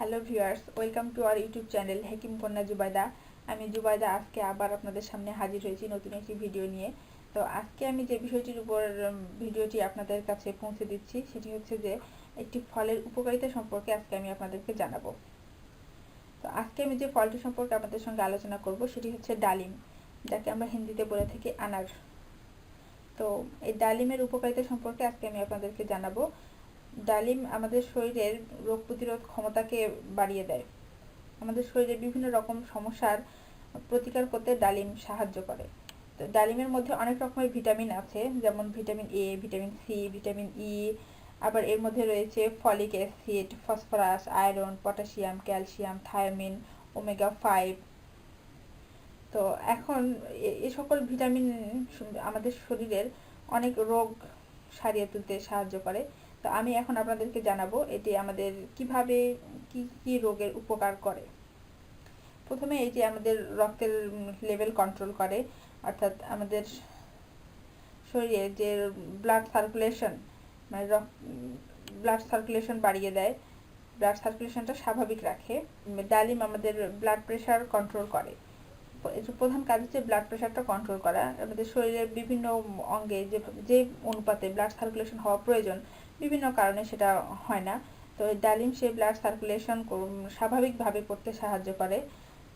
Hello viewers, welcome to our YouTube channel Hakim কন্যা জুবাইদা আমি জুবাইদা আজকে আবার আপনাদের সামনে হাজির হয়েছি নতুন একটি ভিডিও নিয়ে। তো আজকে আমি যে বিষয়টির উপর ভিডিওটি আপনাদের কাছে পৌঁছে দিচ্ছি, সেটি হচ্ছে যে একটি ফলের উপকারিতা সম্পর্কে আজকে আমি আপনাদেরকে জানাব। তো আজকে আমি যে ফলটি সম্পর্কে আপনাদের সঙ্গে আলোচনা করব, সেটি হচ্ছে ডালিম, যাকে আমরা হিন্দিতে বলে থাকি আনার। তো এই ডালিমের উপকারিতা সম্পর্কে আজকে আমি আপনাদেরকে জানাব। ডালিম আমাদের শরীরের রোগ প্রতিরোধ ক্ষমতাকে বাড়িয়ে দেয়। আমাদের শরীরে বিভিন্ন রকম সমস্যার প্রতিকার করতে ডালিম সাহায্য করে। তো ডালিমের মধ্যে অনেক রকমের ভিটামিন আছে, যেমন vitamin A vitamin C vitamin E আবার এর মধ্যে রয়েছে folic acid, phosphorus, iron, potassium, calcium, thiamine, omega five. তো এখন এ- এ সকল ভিটামিন আমাদের শরীরের অনেক রোগ সারিয়ে তুলতে সাহায্য করে। তো আমি এখন আপনাদেরকে জানাব এটি আমাদের কীভাবে, কি কি রোগের উপকার করে। প্রথমে এটি আমাদের রক্তের লেভেল কন্ট্রোল করে, অর্থাৎ আমাদের শরীরে যে ব্লাড সার্কুলেশন মানে ব্লাড সার্কুলেশন বাড়িয়ে দেয়, ব্লাড সার্কুলেশনটা স্বাভাবিক রাখে, ডালিম আমাদের ব্লাড প্রেশার কন্ট্রোল করে। প্রধান কাজ হচ্ছে ব্লাড প্রেশারটা কন্ট্রোল করা, আমাদের শরীরের বিভিন্ন অঙ্গে যে যে অনুপাতে ব্লাড সার্কুলেশন হওয়া প্রয়োজন, বিভিন্ন কারণে সেটা হয় না। তো ডালিম সেই ব্লাড সার্কুলেশন স্বাভাবিকভাবে করতে সাহায্য করে।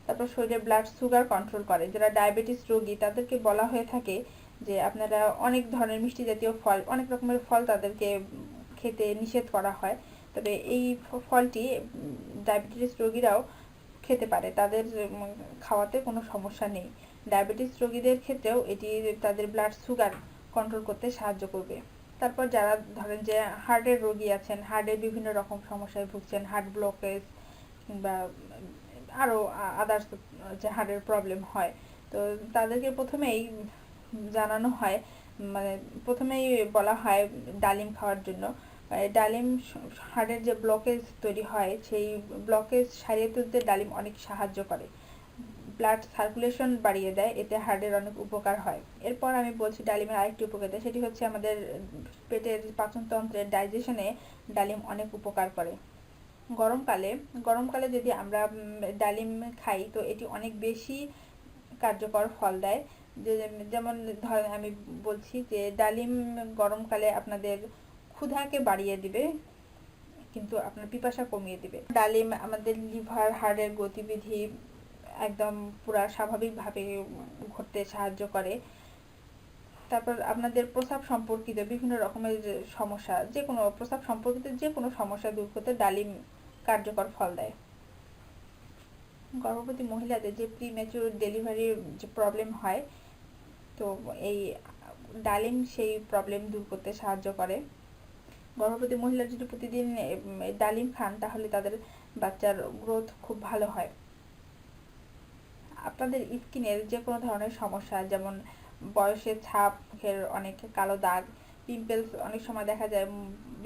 তারপর শরীরে ব্লাড সুগার কন্ট্রোল করে। যারা ডায়াবেটিস রোগী, তাদেরকে বলা হয়ে থাকে যে, আপনারা অনেক ধরনের মিষ্টি জাতীয় ফল, অনেক রকমের ফল তাদেরকে খেতে নিষেধ করা হয়। তবে এই ফলটি ডায়াবেটিস রোগীরাও খেতে পারে। তাদের খাওয়াতে কোনো সমস্যা নেই। ডায়াবেটিস রোগীদের ক্ষেত্রেও এটি তাদের ব্লাড সুগার কন্ট্রোল করতে সাহায্য করবে। তারপর যারা ধরেন যে হার্টের রোগী আছেন হার্টের বিভিন্ন রকম সমস্যায় ভুগছেন হার্ট ব্লকেজ কিংবা আরও আদার্স যে হার্টের প্রবলেম হয়। তো তাদেরকে প্রথমেই জানানো হয় মানে প্রথমেই বলা হয় ডালিম খাওয়ার জন্য। ডালিম হার্টের যে ব্লকেজ তৈরি হয়, সেই ব্লকেজ সারিয়ে তুলতে ডালিম অনেক সাহায্য করে। ব্লাড সার্কুলেশন বাড়িয়ে দেয়, এতে হার্টের অনেক উপকার হয়। এরপর আমি বলছি ডালিমের আরেকটি উপকারিতা, সেটি হচ্ছে আমাদের পেটের পাচনতন্ত্রের ডাইজেশনে ডালিম অনেক উপকার করে। গরমকালে গরমকালে যদি আমরা ডালিম খাই, তো এটি অনেক বেশি কার্যকর ফল দেয়। যেমন ধরেন আমি বলছি যে ডালিম গরমকালে আপনাদের ক্ষুধাকে বাড়িয়ে দিবে, কিন্তু আপনার পিপাসা কমিয়ে দিবে। ডালিম, আমাদের লিভার হার্টের গতিবিধি একদম পুরা স্বাভাবিকভাবে ঘটতে সাহায্য করে। তারপর আপনাদের প্রস্রাব সম্পর্কিত বিভিন্ন রকমের সমস্যা যে কোনো প্রস্রাব সম্পর্কিত যে কোনো সমস্যা দূর করতে ডালিম কার্যকর ফল দেয়। গর্ভবতী মহিলাদের যে প্রিম্যাচুর ডেলিভারির যে প্রবলেম হয়, তো এই ডালিম সেই প্রবলেম দূর করতে সাহায্য করে। গর্ভবতী মহিলা যদি প্রতিদিন ডালিম খান, তাহলে তাদের বাচ্চার গ্রোথ খুব ভালো হয়। আপনাদের স্কিনের যে কোনো ধরনের সমস্যা, যেমন বয়সের ছাপ, মুখের অনেক কালো দাগ পিম্পলস অনেক সময় দেখা যায়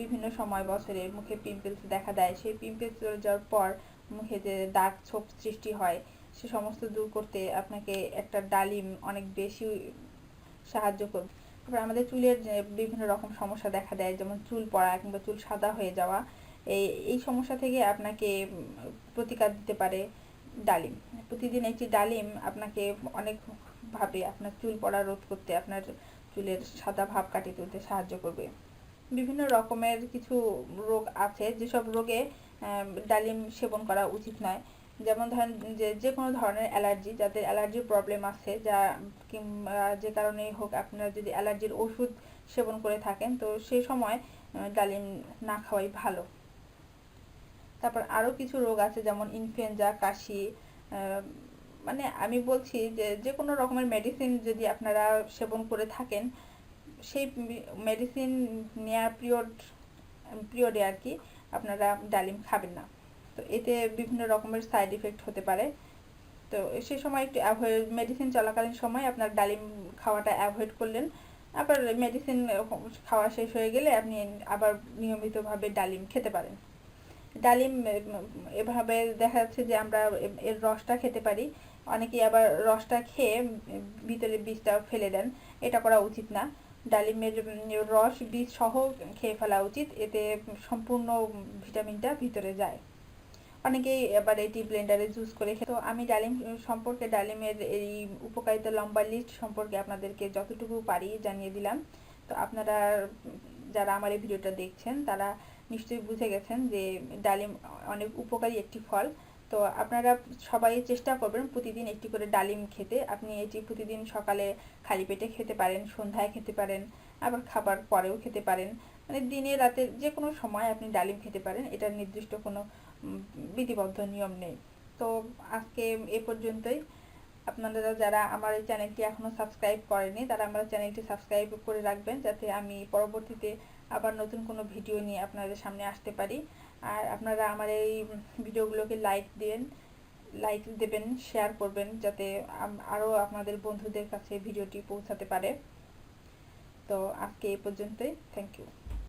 বিভিন্ন সময় বছরে মুখে পিম্পলস দেখা দেয়। সেই পিম্পলস চলে যাওয়ার পর মুখে যে দাগ, ছোপ সৃষ্টি হয়, সে সমস্ত দূর করতে আপনাকে একটা ডালিম অনেক বেশি সাহায্য করবে। তারপর আমাদের চুলের বিভিন্ন রকম সমস্যা দেখা দেয়, যেমন চুল পড়া কিংবা চুল সাদা হয়ে যাওয়া, এই এই সমস্যা থেকে আপনাকে প্রতিকার দিতে পারে ডালিম। প্রতিদিন একটি ডালিম আপনাকে অনেকভাবে আপনার চুল পড়া রোধ করতে, আপনার চুলের সাদা ভাব কাটিয়ে তুলতে সাহায্য করবে। বিভিন্ন রকমের কিছু রোগ আছে, যেসব রোগে ডালিম সেবন করা উচিত নয়। যেমন ধরেন যে যে কোনো ধরনের অ্যালার্জি, যাদের অ্যালার্জির প্রবলেম আছে, যা কিংবা যে কারণেই হোক আপনারা যদি অ্যালার্জির ওষুধ সেবন করে থাকেন, তো সেই সময় ডালিম না খাওয়াই ভালো। তারপর আরও কিছু রোগ আছে, যেমন ইনফ্লুয়েঞ্জা, কাশি মানে আমি বলছি যে যে কোনো রকমের মেডিসিন যদি আপনারা সেবন করে থাকেন, সেই মেডিসিন নেওয়ার পিরিয়ড, পিরিয়ডে আর কি আপনারা ডালিম খাবেন না। তো এতে বিভিন্ন রকমের সাইড এফেক্ট হতে পারে। তো সে সময় একটু অ্যাভয়েড মেডিসিন চলাকালীন সময় আপনার ডালিম খাওয়াটা অ্যাভয়েড করলেন। আবার মেডিসিন খাওয়া শেষ হয়ে গেলে আপনি আবার নিয়মিতভাবে ডালিম খেতে পারেন। ডালিম এভাবে দেখা যাচ্ছে যে আমরা এর রসটা খেতে পারি। অনেকেই আবার রসটা খেয়ে ভিতরে বীজটা ফেলে দেন। এটা করা উচিত না। ডালিমের রস, বীজ সহ খেয়ে ফেলা উচিত। এতে সম্পূর্ণ ভিটামিনটা ভিতরে যায়। অনেকেই এবার এটি ব্লেন্ডারে জুস করে তো আমি ডালিম সম্পর্কে ডালিমের এই উপকারিতা লম্বা লিস্ট সম্পর্কে আপনাদেরকে যতটুকু পারি জানিয়ে দিলাম। তো আপনারা, যারা আমার এই ভিডিওটা দেখছেন, তারা নিশ্চয়ই বুঝে গেছেন যে ডালিম অনেক উপকারী একটি ফল। তো আপনারা সবাই চেষ্টা করবেন প্রতিদিন একটি করে ডালিম খেতে। আপনি এটি প্রতিদিন সকালে খালি পেটে খেতে পারেন, সন্ধ্যায় খেতে পারেন, আবার খাবার পরেও খেতে পারেন। মানে দিনে, রাতে যে কোনো সময় আপনি ডালিম খেতে পারেন। এটার নির্দিষ্ট কোনো বিধিবদ্ধ নিয়ম নেই। তো আজকে এ পর্যন্তই। আপনারা যারা আমার এই চ্যানেলটি এখনও সাবস্ক্রাইব করেনি, তারা আমার চ্যানেলটি সাবস্ক্রাইব করে রাখবেন যাতে আমি পরবর্তীতে আবার নতুন কোনো ভিডিও নিয়ে আপনাদের সামনে আসতে পারি। আর আপনারা আমার এই ভিডিওগুলোকে লাইক দেন, লাইক দেবেন, শেয়ার করবেন যাতে আরও আপনাদের বন্ধুদের কাছে ভিডিওটি পৌঁছাতে পারে। তো আজকে এই পর্যন্তই। Thank you.